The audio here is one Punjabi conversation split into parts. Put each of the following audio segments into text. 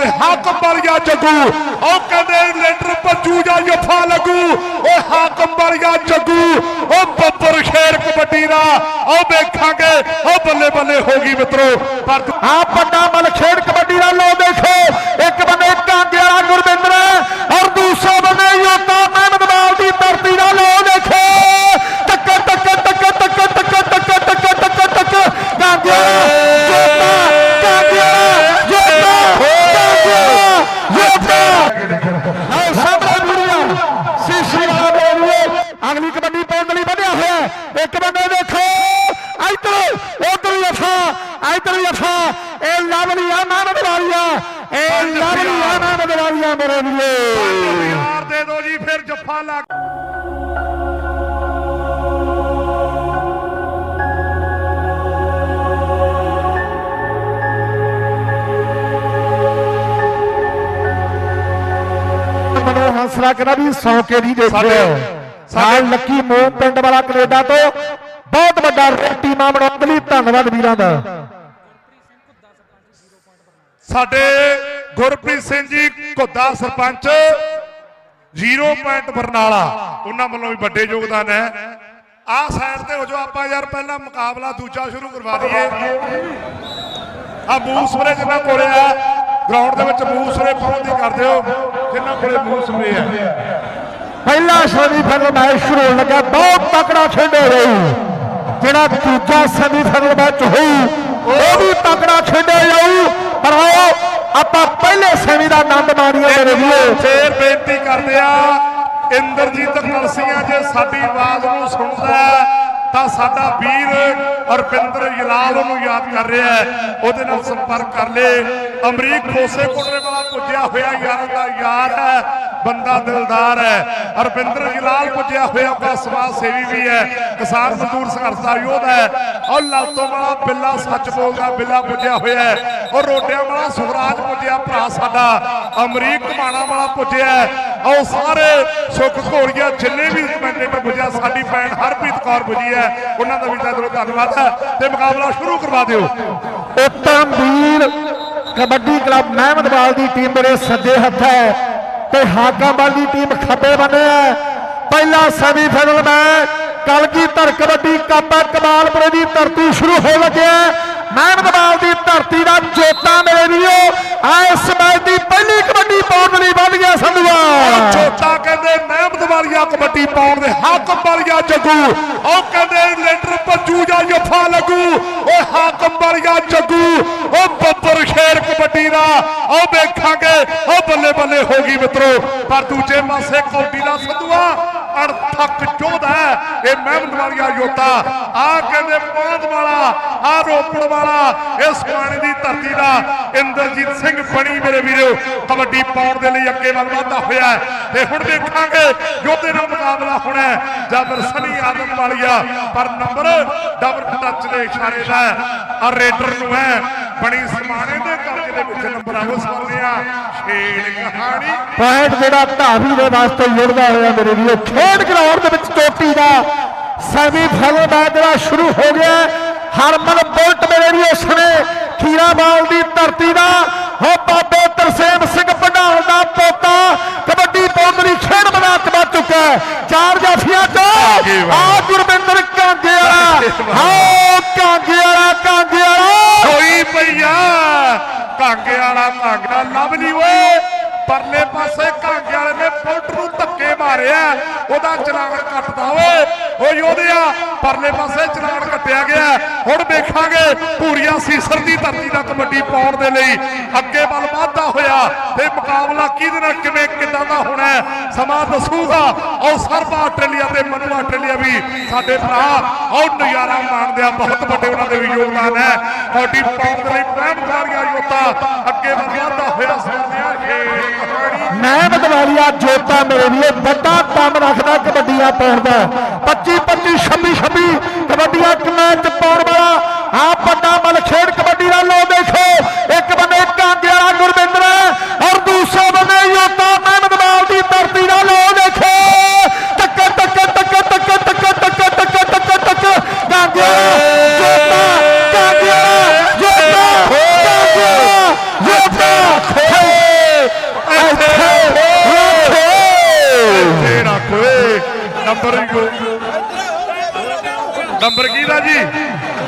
ਦੇ ਹਾਕਮ ਵਾਲੀਆ ਜੱਗੂ। ਉਹ ਕਹਿੰਦੇ ਲੈਂਟਰ ਭੱਜੂ ਜਾਂ ਜਫਾ ਲੱਗੂ। ਉਹ ਹਾਕਮ ਵਾਲੀਆ ਜੱਗੂ। ਉਹ ਬੱਬਰ ਸ਼ੇਰ ਕਬੱਡੀ ਦਾ। ਉਹ ਵੇਖਾਂਗੇ। ਉਹ ਬੱਲੇ ਬੱਲੇ ਹੋ ਗਈ ਮਿੱਤਰੋ। ਪਰ ਤੂੰ- ਆ ਵੱਡਾ ਮਲ ਖੇਡ ਕਬੱਡੀ ਦਾ ਲੋ ਦੇਖੋ। ਇੱਕ ਹੰਸਰਾ ਕਹਿੰਦਾ ਵੀ 100 ਕੇ ਨਹੀਂ ਦੇਖਿਆ। ਸਾਡੇ- ਨਾਲ ਲੱਕੀ ਮੋਹ ਪਿੰਡ ਵਾਲਾ ਕੈਨੇਡਾ ਤੋਂ ਬਹੁਤ ਵੱਡਾ ਟੀਮਾਂ ਬਣਾਉਣ ਲਈ ਧੰਨਵਾਦ ਵੀਰਾਂ ਦਾ। ਸਾਡੇ ਗੁਰਪ੍ਰੀਤ ਸਿੰਘ ਜੀ ਘੁੱਦਾ ਸਰਪੰਚ 0 ਪੁਆਇੰਟ ਬਰਨਾਲਾ ਉਹਨਾਂ ਵੱਲੋਂ ਵੀ ਵੱਡੇ ਯੋਗਦਾਨ ਹੈ। ਆਹ ਸਾਈਡ ਤੇ ਹੋ ਜਾਓ ਆਪਾਂ ਯਾਰ ਪਹਿਲਾਂ ਮੁਕਾਬਲਾ ਦੂਜਾ ਸ਼ੁਰੂ ਕਰਵਾ ਦਈਏ। ਆ ਸਪਰੇ ਜਿੰਨਾ ਕੋਲੇ ਆ ਗਰਾਊਂਡ ਦੇ ਵਿੱਚ ਮੂਵ ਸਪਰੇ ਪਾਉਣ ਦੀ ਕਰ ਦਿਓ ਜਿੰਨਾ ਕੋਲੇ ਮੂਵ ਸਪਰੇ ਆ ਪਹਿਲਾ ਸੈਮੀਫਾਈਨਲ ਮੈਚ ਸ਼ੁਰੂ ਹੋਣ ਲੱਗਾ ਬਹੁਤ ਤਕੜਾ ਖੇਡਿਆ ਜਾਊ ਜਿਹੜਾ ਦੂਜਾ ਸੈਮੀਫਾਈਨਲ ਮੈਚ ਹੋਊ ਉਹ ਵੀ ਤਕੜਾ ਖੇਡਿਆ ਜਾਊ ਪਰ ਆਓ ਆਪਾਂ ਪਹਿਲੇ ਸੈਮੀ ਦਾ ਆਨੰਦ ਮਾਣੀਏ ਮੇਰੇ ਵੀਰੋ। ਫੇਰ ਬੇਨਤੀ ਕਰਦੇ ਆ ਇੰਦਰਜੀਤ ਕਲਸੀਆਂ ਜੇ ਸਾਡੀ ਆਵਾਜ਼ ਨੂੰ ਸੁਣਦਾ ਹੈ, ਤਾਂ ਸਾਡਾ ਵੀਰ ਅਰਪਿੰਦਰ ਜਲਾਲ ਉਹਨੂੰ ਯਾਦ ਕਰ ਰਿਹਾ ਹੈ। ਉਹਦੇ ਨਾਲ ਸੰਪਰਕ ਕਰ ਲੇ ਅਮਰੀਕ ਖੋਸੇ ਕੋਟਰੇ ਵਾਲਾ ਪੁੱਜਿਆ ਹੋਇਆ ਯਾਰਾਂ ਦਾ ਯਾਰ ਹੈ। ਬੰਦਾ ਦਿਲਦਾਰ ਹੈ। ਅਰਪਿੰਦਰ ਜਲਾਲ ਪੁੱਜਿਆ ਹੋਇਆ ਆਪਣਾ ਸਮਾਜ ਸੇਵੀ ਵੀ ਹੈ। ਕਿਸਾਨ ਮਜ਼ਦੂਰ ਸੰਘਰਸ਼ ਦਾ ਯੋਧਾ ਹੈ। ਔਰ ਲਾਤੋਂ ਵਾਲਾ ਬਿੱਲਾ ਸੱਚ ਬੋਲਦਾ ਬਿੱਲਾ ਪੁੱਜਿਆ ਹੋਇਆ ਹੈ। ਔਰ ਰੋਟਿਆਂ ਵਾਲਾ ਸੁਖਰਾਜ ਪੁੱਜਿਆ ਭਰਾ ਸਾਡਾ। ਅਮਰੀਕ ਕਮਾਣਾ ਵਾਲਾ ਪੁੱਜਿਆ ਔਰ ਸਾਰੇ ਸੁੱਖ ਘੋੜੀਆ ਜਿੰਨੇ ਵੀ ਕਮੈਂਟੇਟਰ ਪੁੱਜਿਆ, ਸਾਡੀ ਭੈਣ ਹਰਪ੍ਰੀਤ ਕੌਰ ਪੁੱਜੀ ਹੈ। ਉਹਨਾਂ ਦਾ ਵੀ ਦਿਲੋਂ ਧੰਨਵਾਦ ਹੈ ਤੇ ਮੁਕਾਬਲਾ ਸ਼ੁਰੂ ਕਰਵਾ ਦਿਓ। ਉੱਤਮ ਵੀਰ ਕਬੱਡੀ ਕਲੱਬ ਮਹਿਮਦਵਾਲ ਦੀ ਟੀਮ ਮੇਰੇ ਸੱਜੇ ਹੱਥ ਹੈ ਤੇ ਹਾਕਾਮਾਲ ਦੀ ਟੀਮ ਖੱਬੇ ਬੰਨੇ ਹੈ। ਪਹਿਲਾ ਸੈਮੀਫਾਈਨਲ ਮੈਚ ਕਲਗੀ ਧਰ ਕਬੱਡੀ ਕੱਪ ਕਮਾਲਪੁਰੇ ਦੀ ਧਰਤੀ ਸ਼ੁਰੂ ਹੋ। ਲੱਗਿਆ ਮਹਿਮਦਵਾਲ ਦੀ ਧਰਤੀ ਦਾ ਜੋਤਾ ਮੇਰੇ ਵੀਰੋ ਇਸ ਮੈਚ ਦੀ ਪਹਿਲੀ ਕਬੱਡੀ ਪਾਉਣ ਲਈ ਵੱਧ ਛੋਟਾ ਕਹਿੰਦੇ ਮਹਿਮਦ ਵਾਲੀਆ ਕਬੱਡੀ ਪਾਉਣ ਦੇ ਹਾਕਮ ਵਾਲੀਆ ਜੱਗੂ। ਉਹ ਕਹਿੰਦੇ ਲੈਂਟਰ ਭੱਜੂ ਜਾਂ ਜਫਾ ਲੱਗੂ। ਓਏ ਹਾਕਮ ਵਾਲੀਆ ਜੱਗੂ। ਉਹ ਬੱਬਰ ਸ਼ੇਰ ਕਬੱਡੀ ਦਾ ਉਹ ਵੇਖਾਂਗੇ। ਉਹ ਬੱਲੇ ਬੱਲੇ ਹੋ ਗਈ ਮਿੱਤਰੋ। ਪਰ ਦੂਜੇ ਪਾਸੇ ਕੌਡੀ ਦਾ ਸੰਧੂਆ ਅੜਥਕ ਚੋਦਾ ਇਹ ਮਹਿਮਦ ਵਾਲੀਆ ਯੋਤਾ ਆ ਕਹਿੰਦੇ ਪਾਂਦ ਵਾਲਾ, ਆ ਰੋਪੜ ਵਾਲਾ ਇਹ ਸਮਾਣੇ ਦੀ ਧਰਤੀ ਦਾ ਇੰਦਰਜੀਤ ਸਿੰਘ ਬਣੀ ਮੇਰੇ ਵੀਰੋ, ਕਬੱਡੀ ਪਾਉਣ ਦੇ ਲਈ ਅੱਗੇ ਵੱਲ ਵਧਦਾ ਹੋਇਆ ਤੇ ਹੁਣ ਦੇਖਾਂਗੇ ਯੋਧੇ ਨਾਲ ਮੁਕਾਬਲਾ ਹੋਣਾ ਹੈ ਸਨੀ ਆਦਮ ਵਾਲੀਆ। ਪਰ ਨੰਬਰ ਡਬਲ ਟੱਚ ਦੇ ਇਸ਼ਾਰੇ ਦਾ ਆ ਰੇਡਰ ਨੂੰ ਹੈ। ਬਣੀ ਸਮਾਣੇ ਦੇ ਕਰਕੇ ਦੇ ਵਿੱਚ ਨੰਬਰ ਆਵੋ ਸਵਾਲਿਆ ਛੇੜ ਕਹਾਣੀ। ਪੁਆਇੰਟ ਜਿਹੜਾ ਧਾਵੀ ਦੇ ਵਾਸਤੇ ਜੁੜਦਾ ਹੋਇਆ ਮੇਰੇ ਵੀਰੋ ਖੇਡ ਗਰਾਊਂਡ ਦੇ ਵਿੱਚ ਚੋਟੀ ਦਾ ਸੈਮੀਫਾਈਨਲ ਮੈਚ ਜਿਹੜਾ ਸ਼ੁਰੂ ਹੋ ਗਿਆ। ਹਰਮਨ ਬੁਲਟ ਮੇਰੇ ਵੀਰੋ ਸਣੇ ਖੀਰਾਬਾਲ ਦੀ ਧਰਤੀ ਦਾ। ਹੋ ਬਾਬੇ ਤਰਸੇਮ ਸਿੰਘ ਪੰਡਾਲ ਦਾ ਪੋਤਾ। ਕਬੱਡੀ ਪਾਉਣ ਲਈ ਖੇਡ ਮੈਦਾਨ ਚ ਵੱਜ ਚੁੱਕਾ ਚਾਰ ਜਾਫੀਆਂ ਚ ਆ ਗੁਰਵਿੰਦਰ ਕਾਂਗੇ ਵਾਲਾ ਹਾਂ ਕਾਂਗੇ ਵਾਲਾ ਕਾਂਗੇ ਵਾਲਾ ਹੋਈ ਪਈਆ ਕਾਂਗੇ ਵਾਲਾ ਕਾਂਗਾ ਲੱਭ ਲਈ ਓਏ ਪਰਲੇ ਪਾਸੇ ਕਾਂਗੇ ਵਾਲੇ ਨੇ ਪੁਲਟ ਨੂੰ ਧੱਕੇ ਮਾਰਿਆ ਉਹਦਾ ਚਲਾਨ ਕੱਟਦਾ ਓਏ ਓ ਯੋਧਿਆ ਪਰਲੇ ਪਾਸੇ ਚਲਾਨ ਕੱਟਿਆ ਗਿਆ ਹੁਣ ਵੇਖਾਂਗੇ ਪੂਰੀਆਂ ਸੀਸਰ ਦੀ ਧਰਤੀ ਦਾ ਕਬੱਡੀ ਪਾਉਣ ਦੇ ਲਈ ਅੱਗੇ ਵੱਲ ਵੱਧ ਹੋਇਆ? ਤੇ ਮੁਕਾਬਲਾ ਕਿਹਦੇ ਨਾਲ, ਕਿਵੇਂ, ਕਿੱਦਾਂ ਦਾ ਹੋਣਾ ਸਮਾਂ ਦੱਸੂਗਾ। ਔਰ ਸਰਬਾ ਆਸਟ੍ਰੇਲੀਆ ਤੇ ਮਨੂ ਆਸਟ੍ਰੇਲੀਆ ਵੀ ਸਾਡੇ ਭਰਾ। ਔਰ ਨਜ਼ਾਰਾ ਮਾਣਦੇ ਆ। ਬਹੁਤ ਵੱਡੇ ਉਹਨਾਂ ਦੇ ਵੀ ਯੋਗਦਾਨ ਹੈ। ਕਬੱਡੀ ਪਾਉਣ ਲਈ ਪਹਿਮ ਵਾਲੀਆ ਯੋਤਾ ਅੱਗੇ ਵਧਦਾ ਹੋਇਆ ਸੋਨਿਆ ਖੇਡ ਮੈਂ ਬਦਵਾਲੀਆ ਜੋਤਾ ਮੇਰੇ ਲਈ ਵੱਡਾ ਕੰਮ ਰੱਖਦਾ ਕਬੱਡੀਆਂ ਪਾਉਣ ਦਾ। 25 25 26 26 ਕਬੱਡੀਆਂ ਇੱਕ ਮੈਚ ਪਾਉਣ ਵਾਲਾ ਆ ਵੱਡਾ ਮਲ ਖੇਡ ਕਬੱਡੀ ਦਾ ਲੋ ਦੇਖੋ।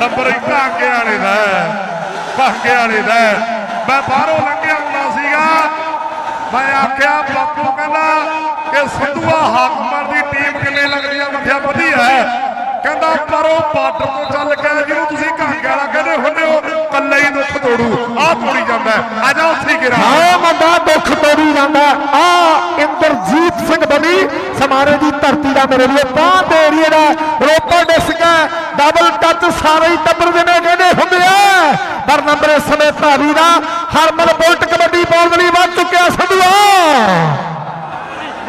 ਨੰਬਰ ਹੀ ਭਾਂਗੇ ਵਾਲੇ ਦਾ ਹੈ। ਵਾਲੇ ਦਾ ਮੈਂ ਬਾਹਰੋਂ ਲੰਘਿਆ ਹੁੰਦਾ ਸੀਗਾ। ਮੈਂ ਆਖਿਆ, ਬਾਪੂ ਕਹਿੰਦਾ ਕਿ ਸੰਧੂਆ ਹਾਕਮਾਂ ਦੀ ਟੀਮ ਕਿੰਨੇ ਲੱਗਦੀ ਆ? ਮੱਥਿਆ ਵਧੀਆ ਹੈ। ਕਹਿੰਦਾ, ਪਰ ਬਾਰਡਰ ਤੋਂ ਚੱਲ ਕੇ ਜਿਹਨੂੰ ਤੁਸੀਂ ਕਾਂਗੇ ਵਾਲਾ ਕਹਿੰਦੇ ਹੁੰਦੇ ਹੋ ਕੱਲੇ ਹੀ ਦੁੱਖ ਤੋੜੂ। ਆਹ ਤੋੜੀ ਜਾਂਦਾ ਹੈ। ਆ ਜਾ ਉੱਥੇ ਗਿਰਾ। ਹਾਂ, ਮੁੰਡਾ ਦੁੱਖ ਤੋੜੀ ਜਾਂਦਾ ਆ ਇੰਦਰਜੀਤ ਸਿੰਘ ਬਣੀ। ਸਮਾਰੇ ਦੀ ਧਰਤੀ ਦਾ ਮੇਰੇ ਲਈ ਬਾਹ ਦੇ ਏਰੀਏ ਦਾ ਡਬਲ ਟੱਚ ਸਾਰੇ ਹੀ ਟੱਬਰ ਦੇ ਨੇ ਕਹਿੰਦੇ ਹੁੰਦੇ ਆ। ਪਰ ਨੰਬਰ ਇਸ ਸਮੇਂ ਭਾਵੀ ਦਾ ਹਰਮਨ ਬੁਲਟ ਕਬੱਡੀ ਦੇ ਲਈ ਵੱਧ ਚੁੱਕਿਆ ਸੰਧੂਆ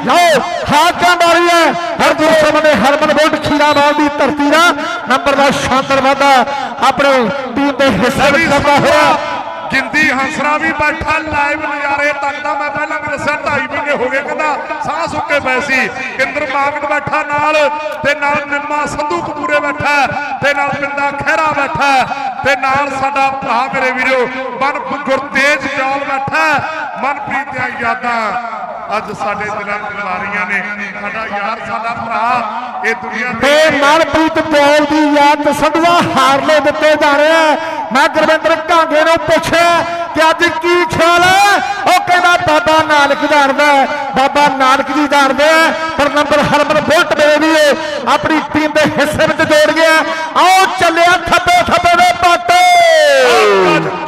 ਲਓ ਹਾਕਾਂ ਮਾਰੀ ਹੈ। ਹਰ ਦੂਸਰੇ ਬੰਦੇ ਹਰਮਨ ਬੁਲਟ ਖੀਰਾਵਾਲ ਦੀ ਧਰਤੀ ਦਾ ਨੰਬਰ ਦਾ ਸ਼ਾਨਦਾਰ ਵਾਧਾ ਆਪਣੇ ਟੀਮ ਦੇ ਹਿੱਸੇ ਵਿੱਚ ਕਰਦਾ ਹੋਇਆ। ਗਿੰਦੀ ਹੰਸਰਾ ਵੀ ਬੈਠਾ ਲਾਈਵ ਨਜ਼ਾਰੇ ਤੱਕਦਾ। ਮੈਂ ਪਹਿਲਾਂ ਵੀ ਦੱਸਿਆ 2.5 ਮਹੀਨੇ ਹੋ ਗਏ ਕਹਿੰਦਾ, ਸਾਹ ਸੁੱਕੇ ਪਏ ਸੀ। ਇੰਦਰ ਮਾਗਟ ਬੈਠਾ ਨਾਲ, ਤੇ ਨਾਲ ਨਿੰਮਾ ਸੰਧੂ ਕਪੂਰੇ ਬੈਠਾ, ਤੇ ਨਾਲ ਪਿੰਡਾ ਖਹਿਰਾ ਬੈਠਾ, ਤੇ ਨਾਲ ਸਾਡਾ ਭਰਾ ਮੇਰੇ ਵੀਰੋ ਮਨ ਗੁਰਤੇਜ ਜੌਲ ਬੈਠਾ। ਮਨਪ੍ਰੀਤ ਦੀਆਂ ਯਾਦਾਂ ਅੱਜ ਸਾਡੇ ਦਿਲਾਂ ਚ ਮਾਰੀਆਂ ਨੇ। ਸਾਡਾ ਯਾਰ, ਸਾਡਾ ਭਰਾ, ਇਹ ਦੁਨੀਆ ਤੇ ਮਨਪ੍ਰੀਤ ਪੌਲ ਦੀ ਯਾਦ ਸੰਧਵਾ ਹਾਰਲੇ ਦਿੱਤੇ ਜਾ ਰਿਹਾ ਮੈਂ ਗੁਰਵਿੰਦਰ ਘਾਂਗੇ ਨੂੰ ਪੁੱਛੇ ਪੁੱਛਿਆ ਕਿ ਅੱਜ ਕੀ ਖਿਆਲ ਹੈ? ਉਹ ਕਹਿੰਦਾ ਬਾਬਾ ਨਾਨਕ ਜਾਣਦਾ ਬਾਬਾ ਨਾਨਕ ਜੀ ਜਾਣਦੇ ਆ ਪਰ ਨੰਬਰ ਹਰਮਨ ਬੁਲਟ ਮੇਰੇ ਵੀ ਆਪਣੀ ਟੀਮ ਦੇ ਹਿੱਸੇ ਵਿੱਚ ਜੋੜ ਗਿਆ ਆਓ ਚੱਲਿਆ ਥੱਬੇ ਥੱਬੇ ਦੇ ਪਾਟੇ।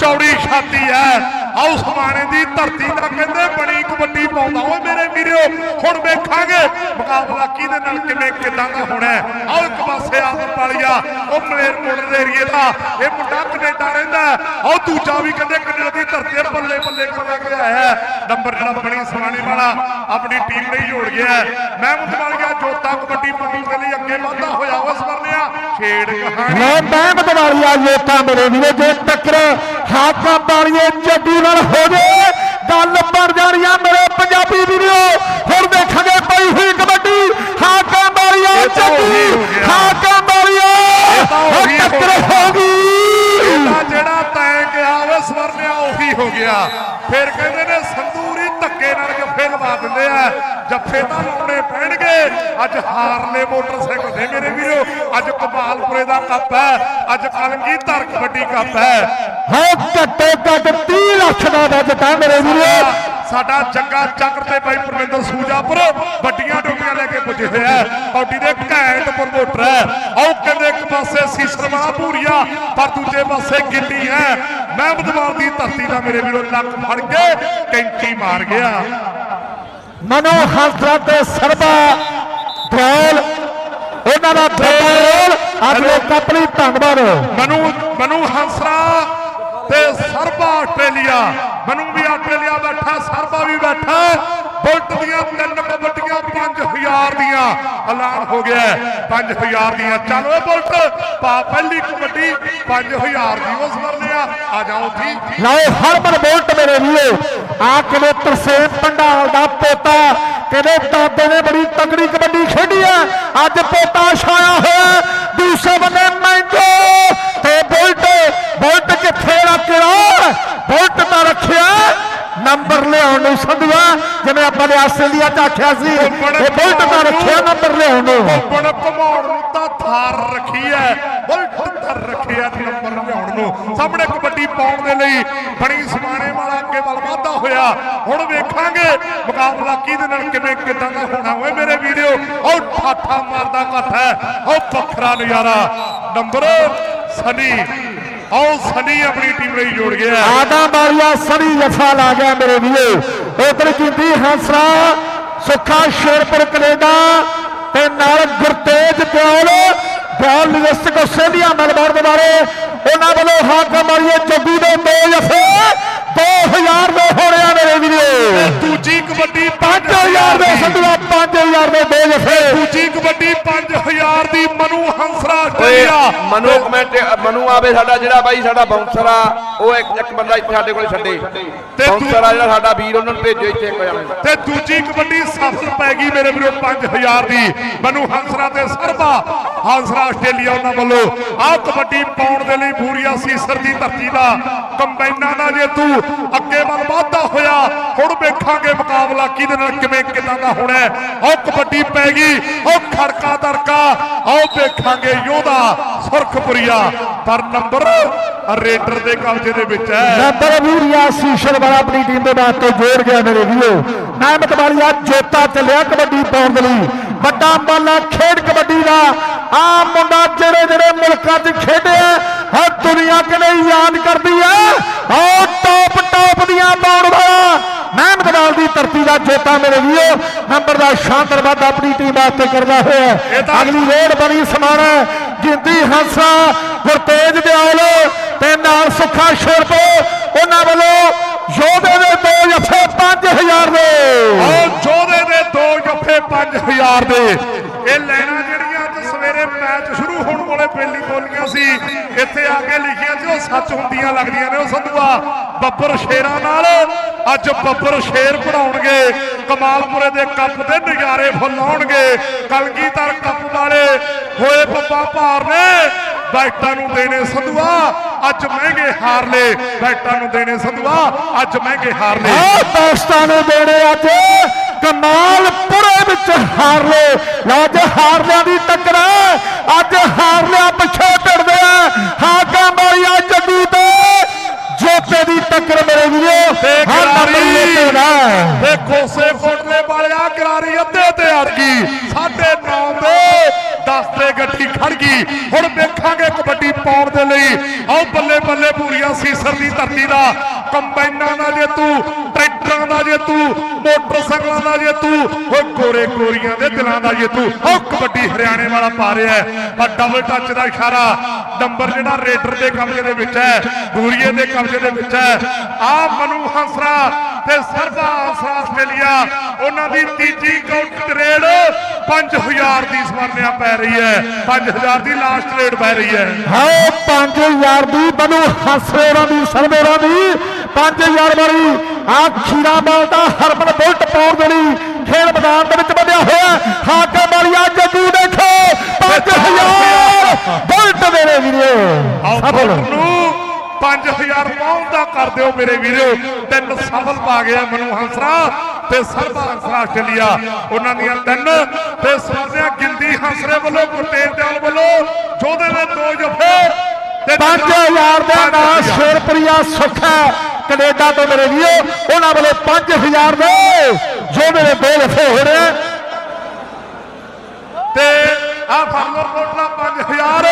ਚੌੜੀ ਛਾਤੀ ਹੈ। ਆਓ ਸਮਾਣੇ ਦੀ ਧਰਤੀ ਦਾ ਕਹਿੰਦੇ ਬੜੀ ਕਬੱਡੀ ਪਾਉਂਦਾ। ਓਏ ਮੇਰੇ ਵੀਰੋ, ਹੁਣ ਵੇਖਾਂਗੇ ਮੁਕਾਬਲਾ ਕਿਹਦੇ ਨਾਲ ਕਿਵੇਂ ਕਿਦਾਂ ਦਾ ਹੋਣਾ ਹੈ। ਆਓ ਇੱਕ ਪਾਸੇ ਆਦਮ ਵਾਲੀਆ ਉਹ ਮਲੇਰਕੋਟ ਦੇ ਏਰੀਏ ਦਾ, ਇਹ ਮੁੰਡਾ ਕੈਨੇਡਾ ਰਹਿੰਦਾ ਹੈ। ਆਓ ਦੂਜਾ ਵੀ ਕਹਿੰਦੇ ਕੈਨੇਡਾ ਦੀ ਧਰਤੀ ਤੇ ਬੱਲੇ ਬੱਲੇ ਕਰ ਕੇ ਆਇਆ ਹੈ। ਨੰਬਰ ਜਿਹੜਾ ਬਣੀ ਸਮਾਣੇ ਵਾਲਾ ਆਪਣੀ ਟੀਮ ਲਈ ਜੋੜ ਗਿਆ। ਮਹਿਮੂਦ ਵਾਲੀਆ ਜੋਤਾ ਕਬੱਡੀ ਪਾਉਣ ਦੇ ਲਈ ਅੱਗੇ ਵਧਦਾ ਹੋਇਆ ਉਸ ਵਰਨਿਆ ਖੇਡ ਕਹਾਣੀ ਮੈਂ ਮਹਿਮਦ ਵਾਲੀਆ ਯੋਤਾ ਮੇਰੇ ਵੀਰੇ ਜੇ ਟੱਕਰ ਹਾਕਾਂ ਵਾਲੀਏ ਜੱਗੀ ਨਾਲ ਹੋ ਜੇ ਗੱਲ ਬਣ ਜਾਣੀ ਆ ਮੇਰੇ ਪੰਜਾਬੀ ਵੀਰੋ ਹੁਣ ਦੇਖਾਂਗੇ ਪਈ ਹੋਈ ਕਬੱਡੀ ਹਾਕਾਂ ਵਾਲੀਆ ਉਹੀ ਗਿਆ। ਹਾਕਾਂ ਵਾਲੀਆ ਉਹ ਉਹੀ ਟੱਕਰ। ਹੋ ਗਈ ਇਹਦਾ ਜਿਹੜਾ ਤੈਂ ਕਿਹਾ ਵੇ ਸਵਰਨਿਆ ਉਹੀ ਹੋ ਗਿਆ। ਫਿਰ ਕਹਿੰਦੇ ਨੇ ਸੰਦੂਰੀ ਧੱਕੇ ਨਾਲ ਜੱਫੇ ਲਵਾ ਦਿੰਦੇ ਆ। ਜੱਫੇ ਤਾਂ ਲਾਉਣੇ ਪੈਣਗੇ। ਅੱਜ ਹਾਰਲੇ ਮੋਟਰਸਾਈਕਲ ਦੇ ਮੇਰੇ ਵੀਰੋ ਅੱਜ ਕਮਾਲਪੁਰੇ ਦਾ ਕੱਪ ਹੈ। ਅੱਜ ਕਲਗੀ ਧਰ ਕਬੱਡੀ ਕੱਪ ਹੈ। ਹਾਂ ਘੱਟੋ ਘੱਟ 30 ਲੱਖ ਦਾ ਬਜਟ ਮੇਰੇ ਵੀਰੋ। ਸਾਡਾ ਜੱਗਾ ਚੱਕਰ ਤੇ ਬਾਈ ਪਰਮਿੰਦਰ ਸੂਜਾਪੁਰ ਵੱਡੀਆਂ ਡੋਂਗੀਆਂ ਲੈ ਕੇ ਪੁੱਜੇ ਹੋਇਆ ਹੈ ਕੌਡੀ ਦੇ ਘੈਂਟ ਪ੍ਰਮੋਟਰ ਹੈ। ਉਹ ਕਹਿੰਦੇ ਇੱਕ ਪਾਸੇ ਸੀਸਰਮਾ ਭੂਰੀਆ ਪਰ ਦੂਜੇ ਪਾਸੇ ਗਿੱਲੀ ਹੈ। ਮਹਿਮਦਵਾਲ ਦੀ ਧਰਤੀ ਦਾ ਮੇਰੇ ਵੀਰੋ ਲੱਕ ਫੜ ਕੇ ਕੈਂਚੀ ਮਾਰ ਗਿਆ। ਮਨੋ ਹਸਰਾ ਤੇ ਸਰਬਾ ਧਰੋਲ ਉਹਨਾਂ ਦਾ ਅੱਜ ਲੋਕ ਆਪਣੀ ਧੰਨਵਾਦ ਮਨੂ ਮਨੂ ਹੰਸਰਾ ਤੇ ਸਰਬਾ ਆਸਟ੍ਰੇਲੀਆ। ਮਨੂ ਵੀ ਆਸਟ੍ਰੇਲੀਆ ਬੈਠਾ ਸਰਬਾ ਵੀ ਬੈਠਾ। ਬੁਲਟ ਦੀਆਂ ਤਿੰਨ ਕਬੱਡੀਆਂ 5000 ਦੀਆਂ ਐਲਾਨ ਹੋ ਗਿਆ 5000 ਦੀਆਂ ਚੱਲ ਓਏ ਬੁਲਟ, ਪਾ ਪਹਿਲੀ ਕਬੱਡੀ 5000 ਦੀ ਉਸ ਵਰਨਿਆ ਆ ਜਾਓ ਜੀ। ਲਓ ਹਰਮਨ ਬੋਲਟ ਮੇਰੇ ਵੀਰੋ। ਆ ਕਿਵੇਂ ਤਰਸੇਮ ਪੰਡਾਲ ਦਾ ਪੋਤਾ, ਕਿਵੇਂ ਦਾਦੇ ਨੇ ਬੜੀ ਤਕੜੀ ਕਬੱਡੀ ਖੇਡੀ ਆ ਅੱਜ ਪੋਤਾ ਛਾਇਆ ਹੋਇਆ ਦੂਸਰੇ ਬੰਨੇ ਮੈਂਗੋ ਤੇ ਬੁਲਟ ਬੁਲਟ ਕਿੱਥੇ ਰੱਖਿਆ ਬੁਲਟ ਤਾਂ ਰੱਖਿਆ ਨੰਬਰ ਲਿਆਉਣ ਨੂੰ ਸੰਧੂਆ ਜਿਵੇਂ ਆਪਾਂ ਨੇ ਆਸਟ੍ਰੇਲੀਆ ਚ ਆਖਿਆ ਸੀ ਇਹ ਬੁਲਟ ਤਾਂ ਰੱਖਿਆ ਨੰਬਰ ਲਿਆਉਣ ਨੂੰ। ਬਣ ਘਮਾਉਣ ਨੂੰ ਤਾਂ ਥਾਰ ਰੱਖੀ ਐ ਬੁਲਟ ਤਾਂ ਰੱਖਿਆ ਨੰਬਰ ਲਿਆਉਣ ਨੂੰ। ਸਾਹਮਣੇ ਕਬੱਡੀ ਪਾਉਣ ਦੇ ਲਈ ਬਣੀ ਸਮਾਣੇ ਵਾਲਾ ਅੱਗੇ ਵੱਲ ਵਾਧਾ ਹੋਇਆ। ਹੁਣ ਵੇਖਾਂਗੇ ਮੁਕਾਬਲਾ ਕਿਹਦੇ ਨਾਲ ਕਿਵੇਂ ਕਿਦਾਂ ਦਾ ਹੋਣਾ। ਓਏ ਮੇਰੇ ਵੀਡੀਓ ਉਹ ਠਾਠਾ ਮਾਰਦਾ ਘੱਟ ਹੈ। ਉਹ ਵੱਖਰਾ ਨਜ਼ਾਰਾ। ਨੰਬਰ ਸਨੀ। ਆਓ ਸਨੀ ਆਪਣੀ ਟੀਮ ਲਈ ਜੋੜ ਗਿਆ। ਆਦਾ ਮਾਰੀਆ ਸੜੀ ਜਫਾ ਲਾ ਗਿਆ ਮੇਰੇ ਵੀਰੋ। ਉਧਰ ਕੀਤੀ ਹੰਸਰਾ ਸੁੱਖਾ ਸ਼ੇਰਪੁਰ, ਕੈਨੇਡਾ ਤੇ ਨਾਲ ਗੁਰਤੇਜ ਪਿਆਲ ਪਿਆਲ ਲਿਸਟਿਕ ਆਸਟ੍ਰੇਲੀਆ ਮੈਲਬੌਰਨ ਦੇ ਬਾਰੇ ਉਹਨਾਂ ਵੱਲੋਂ ਹਾਕਮ ਮਾਰੀਏ ਜੱਗੂ ਦੇ ਦੋ ਜਫੇ 2000 ਦੇ ਹੋਣੇ ਆ ਮੇਰੇ ਵੀਰੋ। ਦੂਜੀ ਕਬੱਡੀ 5000 ਦੇ ਸੰਧਵਾ 5000 ਦੇ ਦੋ ਜਫੇ। ਦੂਜੀ ਕਬੱਡੀ 5000 ਦੀ ਮਨੂ ਹੰਸਰਾ ਓਏ ਆਸਟ੍ਰੇਲੀਆ ਮਨੂ ਕਮੈਂਟ ਮਨੂ ਆਵੇ ਸਾਡਾ ਜਿਹੜਾ ਬਾਈ ਸਾਡਾ ਬਾਉਂਸਰ ਆ ਉਹ ਇੱਕ ਇੱਕ ਬੰਦਾ ਇੱਥੇ ਸਾਡੇ ਕੋਲੇ ਛੱਡੇ। ਤੂੰ- ਬਾਉਂਸਰ ਆ ਜਿਹੜਾ ਸਾਡਾ ਵੀਰ ਉਹਨਾਂ ਨੂੰ ਭੇਜੋ ਇੱਥੇ ਇੱਕ ਜਾਣੇ ਤੇ ਦੂਜੀ ਕਬੱਡੀ ਸਫਲ ਪੈ ਗਈ ਮੇਰੇ ਵੀਰੋ 5000 ਦੀ। ਮਨੂ ਹੰਸਰਾ ਤੇ ਸਰਬਾ। ਹੰਸਰਾ ਆਸਟ੍ਰੇਲੀਆ ਉਹਨਾਂ ਵੱਲੋਂ। ਆਹ ਕਬੱਡੀ ਪਾਉਣ ਦੇ ਲਈ ਬੂਰੀਆ ਸੀਸਰ ਦੀ ਧਰਤੀ ਦਾ ਕੰਬਾਈਨਾਂ ਦਾ ਜੇਤੂ। ਅੱਗੇ ਵੱਲ ਵਾਧਾ ਹੋਇਆ। ਹੁਣ ਵੇਖਾਂਗੇ ਮੁਕਾਬਲਾ ਕਿਹਦੇ ਨਾਲ ਕਿਵੇਂ ਕਿਦਾਂ ਦਾ ਹੋਣਾ ਉਹ ਕਬੱਡੀ ਪੈ ਗਈ। ਉਹ ਖੜਕਾ ਦਰਕਾ। ਉਹ ਵੇਖਾਂਗੇ ਯੋਧਾ ਸੁਰਖਪੁਰੀਆ ਪਰ ਨੰਬਰ ਰੇਡਰ ਦੇ ਕਬਜ਼ੇ ਦੇ ਵਿੱਚ ਹੈ। ਨੰਬਰ ਵੀਰਿਆ ਸੀਸ਼ਰ ਵਾਲਾ ਆਪਣੀ ਟੀਮ ਦੇ ਵਾਸਤੇ ਜੋੜ ਗਿਆ ਮੇਰੇ ਵੀਰੋ। ਮਹਿਮਤ ਵਾਲੀਆ ਜੋਤਾ ਚੱਲਿਆ ਕਬੱਡੀ ਪਾਉਣ ਦੇ ਲਈ। ਵੱਡਾ ਮਾਲਾ ਖੇਡ ਕਬੱਡੀ ਦਾ। ਆ ਮੁੰਡਾ ਜਿਹੜੇ ਜਿਹੜੇ ਮੁਲਕਾਂ 'ਚ ਖੇਡਿਆ। ਹਰ ਦੁਨੀਆ ਕਿਨੇ ਯਾਦ ਕਰਦੀ ਹੈ? ਉਹ ਟੌਪ ਟੌਪ ਦੀਆਂ ਪਾਉਣ ਵਾਲਾ ਮਹਿਮਦ ਵਾਲ ਦੀ ਧਰਤੀ ਦਾ ਜੋਤਾ ਮੇਰੇ ਵੀਰੋ ਨੰਬਰ ਦਾ ਸ਼ਾਨਦਾਰ ਵਾਧ ਆਪਣੀ ਟੀਮ ਵਾਸਤੇ ਕਰਦਾ ਹੋਇਆ ਅਗਲੀ ਰੇਡ ਬਣੀ ਸਮਾਨ ਗਿੰਦੀ ਹੰਸਾ ਗੁਰਤੇਜ ਦਿਆਲ ਤੇ ਨਾਲ ਸੁੱਖਾ ਸ਼ੁਰਪ ਉਹਨਾਂ ਵੱਲੋਂ ਯੋਧੇ ਦੇ ਦੋ ਜੱਫੇ 5000 ਦੇ। ਉਹ ਜੋਧੇ ਦੇ ਦੋ ਜੱਫੇ 5000 ਦੇ ਇਹ ਲੈਣਾ ਜਿਹੜੀਆਂ ਅੱਜ ਸਵੇਰੇ ਮੈਚ ਸ਼ੁਰੂ ਹੋਣ ਵਾਲੇ ਬੇਲੀ ਬੋਲੀਆਂ ਸੀ। ਇੱਥੇ ਆ ਕੇ ਲਿਖੀਆਂ ਸੀ, ਉਹ ਸੱਚ ਹੁੰਦੀਆਂ ਲੱਗਦੀਆਂ ਨੇ। ਉਹ ਸੰਧੂਆ, ਬੱਬਰ ਸ਼ੇਰਾਂ ਨਾਲ ਅੱਜ ਬੱਬਰ ਸ਼ੇਰ ਪੜਾਉਣਗੇ ਕਮਾਲਪੁਰੇ ਦੇ ਕੱਪ ਦੇ ਨਜ਼ਾਰੇ ਫੁੱਲਾਉਣਗੇ ਕਲਗੀਧਰ ਕੱਪ ਵਾਲੇ ਹੋਏ ਪੱਪਾ ਭਾਰ ਨੇ। ਬੈਟਾਂ ਨੂੰ ਦੇਣੇ ਸੰਧੂਆ, ਅੱਜ ਮਹਿੰਗੇ ਹਾਰ ਲੇ ਬੈਟਾਂ ਨੂੰ ਦੇਣੇ ਸੰਧੂਆ, ਅੱਜ ਮਹਿੰਗੇ ਹਾਰ ਲੇ ਦੋਸਤਾਂ ਨੂੰ ਦੇਣੇ ਅੱਜ ਕਮਾਲਪੁਰੇ ਵਿੱਚ ਹਾਰ ਲਏ ਅੱਜ ਹਾਰਲਿਆਂ ਦੀ ਟੱਕਰ ਅੱਜ ਹਾਰਲਿਆਂ ਪਿੱਛੇ ਟੜਦੇ ਆ। ਹਾਕਾਂ ਵਾਲੀਆ ਜੱਗੂ ਤੇ। ਜੋਤੇ ਦੀ ਟੱਕਰ ਮੇਰੇ ਵੀਰੋ। ਹਰ ਨੰਬਰ ਹੈ। ਤੇ ਕੋਸੇ ਕੋਟਲੇ ਵਾਲਿਆ ਗਰਾਰੀ ਅੱਧੇ ਤੇ ਅੜ ਗਈ। ਸਾਢੇ 9 ਦੇ 10 ਤੇ ਗੱਡੀ ਖੜ ਗਈ। ਹੁਣ ਵੇਖਾਂਗੇ ਪਾਉਣ ਦੇ ਲਈ। ਆਓ ਬੱਲੇ ਬੱਲੇ ਪੂਰੀਆਂ ਸੀਸਰ ਦੀ ਧਰਤੀ ਦਾ। ਕੰਬਾਈਨਾਂ ਦਾ ਜੇਤੂ ਟਰੈਕਟਰਾਂ ਦਾ ਜੇਤੂ ਮੋਟਰਸਾਈਕਲਾਂ ਦਾ ਜੇਤੂ ਓ ਗੋਰੇ ਗੋਰੀਆਂ ਦੇ ਦਿਲਾਂ ਦਾ ਜੇਤੂ ਉਹ ਕਬੱਡੀ ਹਰਿਆਣੇ ਵਾਲਾ ਪਾ ਰਿਹਾ ਪਰ ਡਬਲ ਟੱਚ ਦਾ ਇਸ਼ਾਰਾ। ਨੰਬਰ ਜਿਹੜਾ ਰੇਡਰ ਦੇ ਕਬਜ਼ੇ ਦੇ ਵਿੱਚ ਹੈ ਦੂਰੀਏ ਦੇ ਕਬਜ਼ੇ ਦੇ ਵਿੱਚ ਹੈ। ਆ ਮਨੂ ਹੰਸਰਾ ਤੇ ਹੰਸਰਾ ਆਸਟ੍ਰੇਲੀਆ ਉਹਨਾਂ ਦੀ ਤੀਜੀ ਕਾਊਂਟ ਰੇਡ 5000 ਦੀ ਸਵਰਨਿਆ ਪੈ ਰਹੀ ਹੈ। 5000 ਦੀ ਲਾਸਟ ਰੇਡ ਪੈ ਰਹੀ ਹੈ। ਹਾਓ 5000 ਦੀ ਬਨੂ ਹਸਰੇਰਾਂ ਦੀ ਸਰਵੇਰਾਂ ਦੀ। 5000 ਵਾਲੀ ਆ ਖੀਰਾ ਬਾਲ ਦਾ ਹਰਮਨ ਬੁਲਟ ਪਾਉਣ ਦੇ ਲਈ ਖੇਡ ਮੈਦਾਨ ਦੇ ਵਿੱਚ ਵਧਿਆ ਹੋਇਆ ਹਾਕਮ ਵਾਲੀਆ ਜੱਗੂ ਦੇਖੋ 5000 ਬੁਲਟ ਮੇਰੇ ਵੀਰੋ। ਸਫਲ ਨੂੰ 5000 ਪਾਉਂਡ ਦਾ ਕਰ ਦਿਓ ਮੇਰੇ ਵੀਰੋ। ਤਿੰਨ ਸਫਲ ਪਾ ਗਿਆ ਮਨੂ ਹੰਸਰਾ ਤੇ ਸਰਬਾ ਹੰਸਰਾ ਆਸਟ੍ਰੇਲੀਆ। ਉਹਨਾਂ ਦੀਆਂ ਤਿੰਨ ਤੇ ਸਵਰਨਿਆ ਗਿੰਦੀ ਹੰਸਰੇ ਵੱਲੋਂ ਗੁਰਤੇਜ ਦਿਆਲ ਵੱਲੋਂ ਜੋਧੇ ਦੇ ਦੋ ਜਫੇ ਤੇ 5000 ਦੇ ਨਾਲ ਸ਼ੇਰਪੁਰੀਆ ਸੁੱਖ ਕੈਨੇਡਾ ਤੋਂ ਮੇਰੇ ਵੀਰੋ। ਉਹਨਾਂ ਵੱਲੋਂ 5000 ਦੇ ਜੋ ਮੇਰੇ ਦੋ ਲਫੇ ਹੋ ਰਹੇ ਤੇ ਆ ਫਰਵਰ ਕੋਟਲਾ 5000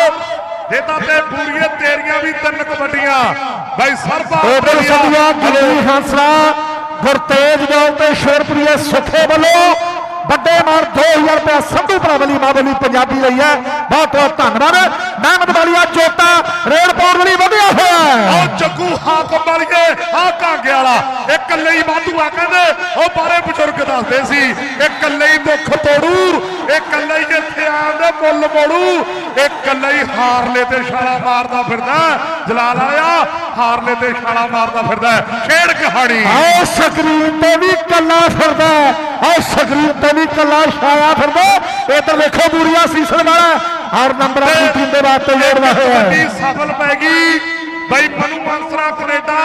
ਇਹ ਤਾਂ ਤੇ ਪੂਰੀਏ ਤੇਰੀਆਂ ਵੀ ਤਿੰਨ ਕਬੱਡੀਆਂ। ਬਾਈ ਸਰਬਾ ਟੋਟਲ ਸੰਧੂਆ ਗਿੱਲੀ ਹਾਸਰਾ ਗੁਰਤੇਜ ਦਿਆਲ ਤੇ ਸ਼ੇਰਪੁਰੀਆ ਸੁੱਖੇ ਵੱਲੋਂ ਵੱਡੇ ਮਾਰ 2000 ਰੁਪਏ ਸੰਧੂ ਭਰਾਵਲੀ ਮਾਵਲੀ ਪੰਜਾਬੀ ਲਈ ਹੈ। ਬਹੁਤ ਬਹੁਤ ਧੰਨਵਾਦ। ਮਹਿਮਦ ਵਾਲੀਆ ਚੋਟਾ। ਰੇਡ ਪਾਉਣ ਲਈ ਵਧਿਆ ਹੋਇਆ ਹੈ। ਉਹ ਜੱਗੂ ਹਾਕਮ ਵਾਲੀਏ ਆ ਕਾਂਗੇ ਵਾਲਾ। ਇਹ ਇਕੱਲੇ ਹੀ ਵਾਧੂ ਆ ਕਹਿੰਦੇ। ਉਹ ਬਾਰੇ ਬਜ਼ੁਰਗ ਦੱਸਦੇ ਸੀ ਇਹ ਇਕੱਲੇ ਹੀ ਤੋੜੂ ਇਹ ਇਕੱਲੇ ਹੀ ਇੱਥੇ ਆਉਣ ਦੇ ਮੁੱਲ ਮੋੜੂ ਇਹ ਇਕੱਲੇ ਹੀ ਹਾਰਲੇ ਤੇ ਛਾਲਾ ਮਾਰਦਾ ਫਿਰਦਾ ਜਲਾਲ ਆਇਆ ਹਾਰਲੇ ਤੇ ਛਾਲਾ ਮਾਰਦਾ ਫਿਰਦਾ ਖੇਡ ਕਹਾਣੀ। ਆਓ ਸਕਰੀਨ ਤੇ ਵੀ ਕੱਲਾ ਫਿਰਦਾ ਹੈ। ਆਓ ਸਕਰੀਨ ਤੇ ਵੀ ਕੱਲਾ ਛਾਇਆ ਫਿਰਦਾ ਇਧਰ ਵੇਖੋ ਬੂਰੀਆ ਸੀਸਣ ਵਾਲਾ। ਹਰ ਨੰਬਰ ਆਪਣੀ ਟੀਮ ਦੇ ਵਾਸਤੇ ਜੋੜਦਾ ਹੋਇਆ ਹੈ ਸਫਲ ਪੈ ਗਈ। ਬਈ ਮਨੂ ਹੰਸਰਾ ਕੈਨੇਡਾ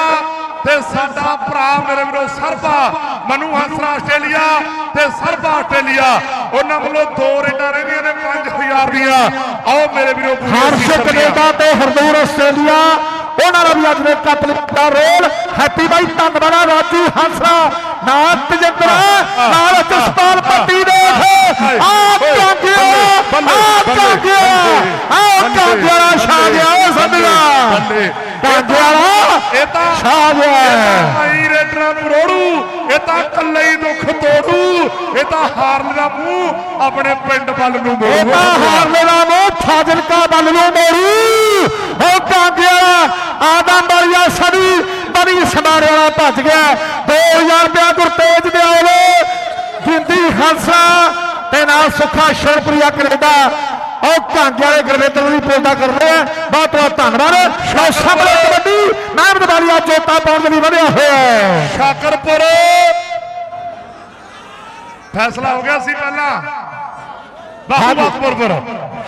ਤੇ ਸਾਡਾ ਭਰਾ ਮੇਰੇ ਵੀਰੋ ਸਰਬਾ। ਮਨੂ ਹੰਸਰਾ ਆਸਟ੍ਰੇਲੀਆ ਤੇ ਸਰਬਾ ਆਸਟ੍ਰੇਲੀਆ। ਉਹਨਾਂ ਵੱਲੋਂ ਦੋ ਰੇਡਾਂ ਰਹਿੰਦੀਆਂ ਨੇ 5000 ਦੀਆਂ। ਆਓ ਮੇਰੇ ਵੀਰੋ ਹਰਸ਼। ਕੈਨੇਡਾ ਤੇ ਹਰਦੂਰ ਆਸਟ੍ਰੇਲੀਆ। ਉਹਨਾਂ ਦਾ ਵੀ ਅੱਜ ਦੇ ਕੱਪ ਦਾ ਰੋਲ। ਹੈਪੀ ਬਾਈ ਧੰਨਵਾਦ ਰਾਜੂ ਹੰਸਰਾ। ਨਾਲ ਤਜਿੰਦਰ ਨਾਲ ਜਸਪਾਲ ਪੱਟੀ ਦੇਖ ਆ ਕਾਂਗਿਆ ਆ ਕਾਂਗਿਆ ਆ ਕਾਂਗਿਆ ਛਾ ਗਿਆ ਉਹ ਬੱਲੇ ਕਾਂਗਿਆ ਇਹ ਤਾਂ ਛਾ ਗਿਆ ਆਈ ਰੇਡਰਾਂ ਨੂੰ ਰੋੜੂ ਇਹ ਤਾਂ ਕੱਲੇ ਹੀ ਦੁੱਖ ਤੋੜੂ ਇਹ ਤਾਂ ਹਾਰਨ ਦਾ ਮੂੰਹ ਆਪਣੇ ਪਿੰਡ ਵੱਲ ਨੂੰ ਇਹ ਮੋੜੂ ਤਾਂ ਹਾਰਲੇ ਦਾ ਮੂੰਹ ਫਾਜ਼ਿਲਕਾ ਵੱਲ ਨੂੰ ਮੋੜੂ। ਉਹ ਕਾਂਗਿਆ ਆਦਮ ਵਾਲੀਆ ਸੜੀ ਬੜੀ ਵਾਲਾ ਭੱਜ ਗਿਆ। 2000 ਰੁਪਇਆ ਗੁਰਤੇਜ ਦੇ ਜਿੰਦੀ ਹੰਸਾ ਤੇ ਨਾਲ ਸੁੱਖਾ ਸ਼ਰਪ੍ਰਿਆ ਕੈਨੇਡਾ। ਉਹ ਕਾਂਗੇ ਵਾਲੇ ਗੁਰਵੇਦਰ ਦੀ ਪੋਲਦਾ ਕਰ ਰਹੇ ਆ ਬਹੁਤ ਬਹੁਤ ਧੰਨਵਾਦ। ਲਓ ਸਾਹਮਣੇ ਕਬੱਡੀ। ਮਹਿਮਦ ਵਾਲੀਆ ਚੋਟਾ ਪਾਉਣ ਦੇ ਲਈ ਵਧਿਆ ਹੋਇਆ ਸ਼ਾਕਰਪੁਰ। ਫੈਸਲਾ ਹੋ ਗਿਆ ਸੀ ਪਹਿਲਾਂ। ਬਾਹੂ ਅਕਬਰਪੁਰ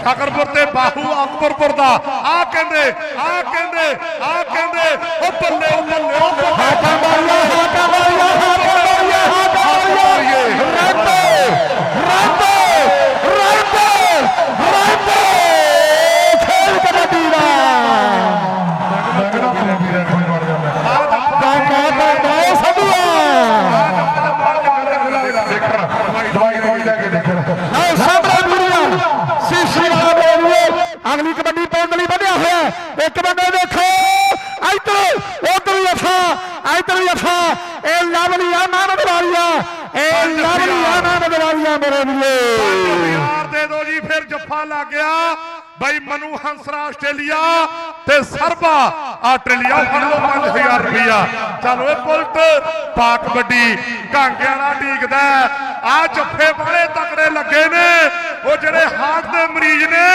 ਸ਼ਕਰਪੁਰ ਤੇ ਬਾਹੂ ਅਕਬਰਪੁਰ ਦਾ ਆ ਕਹਿੰਦੇ ਆ ਕਹਿੰਦੇ ਆ ਕਹਿੰਦੇ ਉਹ ਬੱਲੇ ਉਹ ਬੱਲੇ ਉਹ ਹਾਟਾ ਮਾਰਿਆ ਹਾਟਾ ਮਾਰਿਆ ਹਾਟਾ ਮਾਰਿਆ ਹਾਟਾ ਮਾਰਿਆ ਰੱਟੋ ਰੱਟੋ ਮਨੂ ਆਸਟ੍ਰੇਲੀਆ ਤੇ ਸਰਬਾ। ਆਸਟ੍ਰੇਲੀਆ ਫੜ ਲਓ 5000 ਰੁਪਇਆ ਚਲੋ ਇਹ ਪੁਲਟ ਪਾ ਕਬੱਡੀ ਕਾਂਗਿਆਂ ਦਾ ਢੀਕਦਾ ਆ ਜੱਫੇ ਬੜੇ ਤਕੜੇ ਲੱਗੇ ਨੇ। ਉਹ ਜਿਹੜੇ ਹਾਰਟ ਦੇ ਮਰੀਜ਼ ਨੇ,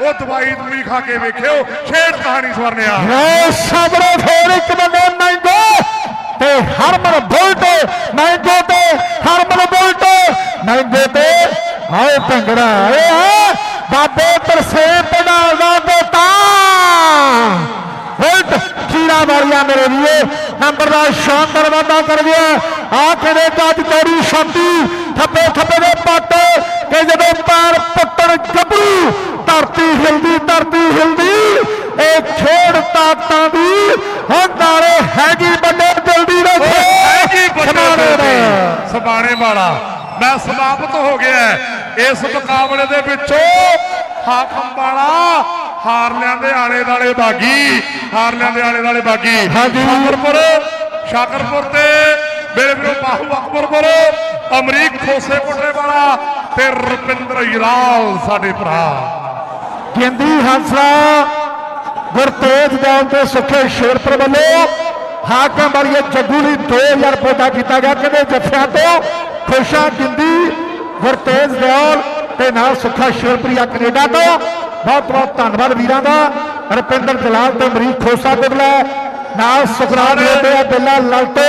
ਉਹ ਦਵਾਈ ਦੂਈ ਖਾ ਕੇ ਵੇਖਿਓ। ਛੇੜ ਕਹਾਣੀ ਸਵਰਨਿਆ। ਏ ਸਾਬਰੇ ਫੇਰ ਇੱਕ ਬੰਦੇ ਮੈਂਗੋ ਤੇ ਹਰਮਨ ਬੁਲਟ। ਮੈਂਗੋ ਤੇ ਹਰਮਨ ਬੁਲਟ। ਮਹਿੰਗੋ ਤੇ ਆਏ ਭੰਗੜਾ। ਏ ਆ ਬਾਬੇ ਤਰਸੇ ਦਾ ਬੁਲਟ ਖੀਰਾ ਵਾਲੀਆ ਮੇਰੇ ਵੀਏ ਨੰਬਰ ਦਾ ਸ਼ਾਨਦਾਰ ਵਾਧਾ ਕਰ ਗਿਆ। ਆ ਕਿਹੜੇ ਕੱਜ ਕੋਰੀ ਸ਼ਾਂਤੀ ਥੱਪੇ ਥੱਪੇ ਦੇ ਪੱਟ। ਕਿ ਜਦੋਂ ਪੈਰ ਪੁੱਟਣ ਗੱਭਰੂ ਧਰਤੀ ਹਿਲਦੀ ਧਰਤੀ ਹਿਲਦੀ। ਇਹ ਖੇਡ ਤਾਕਤਾਂ ਦੀ ਹੁਣ ਨਾਲੇ ਹੈਗੀ ਵੱਡੇ ਜਲਦੀ ਰੱਖੋ ਹੈਗੀ ਦਾ। ਸਬਾਣੇ ਵਾਲਾ ਮੈਂ ਸਮਾਪਤ ਹੋ ਗਿਆ। ਇਸ ਮੁਕਾਬਲੇ ਦੇ ਵਿੱਚੋਂ ਹਾਕਮ ਵਾਲਾ ਹਾਰਲਿਆਂ ਦੇ ਆਲੇ ਦਾਲੇ ਬਾਗੀ ਹਾਰਲਿਆਂ ਦੇ ਆਲੇ ਦਾਲੇ ਬਾਗੀ। ਹਾਂਜੀ। ਸ਼ਾਕਰਪੁਰ ਸ਼ਾਕਰਪੁਰ ਤੇ ਮੇਰੇ ਵੀਰੋ ਬਾਹੂ ਅਕਬਰਪੁਰ ਅਮਰੀਕ ਖੋਸੇ ਕੋਟੇ ਵਾਲਾ ਤੇ ਰੁਪਿੰਦਰ ਯਰਾਲ ਸਾਡੇ ਭਰਾ। ਗਿੰਦੀ ਹੰਸਰਾ ਗੁਰਤੇਜ ਦੌਲ ਤੇ ਸੁਖੇ ਸ਼ੇਰਪੁਰ ਵੱਲੋਂ ਹਾਕਮ ਵਾਲੀਏ ਜੱਗੂ ਲਈ 2000 ਰੁਪਏ ਦਾ ਕੀਤਾ ਗਿਆ ਕਹਿੰਦੇ ਜੱਫਿਆਂ ਤੋਂ ਖੁਸ਼ਾ ਗਿੰਦੀ ਗੁਰਤੇਜ ਦੌਲ ਤੇ ਨਾਲ ਸੁਖਾ ਸ਼ੇਰਪੁਰੀਆ ਕੈਨੇਡਾ ਤੋਂ। ਬਹੁਤ ਬਹੁਤ ਧੰਨਵਾਦ ਵੀਰਾਂ ਦਾ। ਰੁਪਿੰਦਰ ਜਲਾਲ ਤੇ ਅਮਰੀਕ ਖੋਸਾ ਕੋਟਲਾ ਨਾਲ ਸੁਖਰਾਜ ਰੋਡੇ ਬਿੱਲਾ ਲਲਟੋ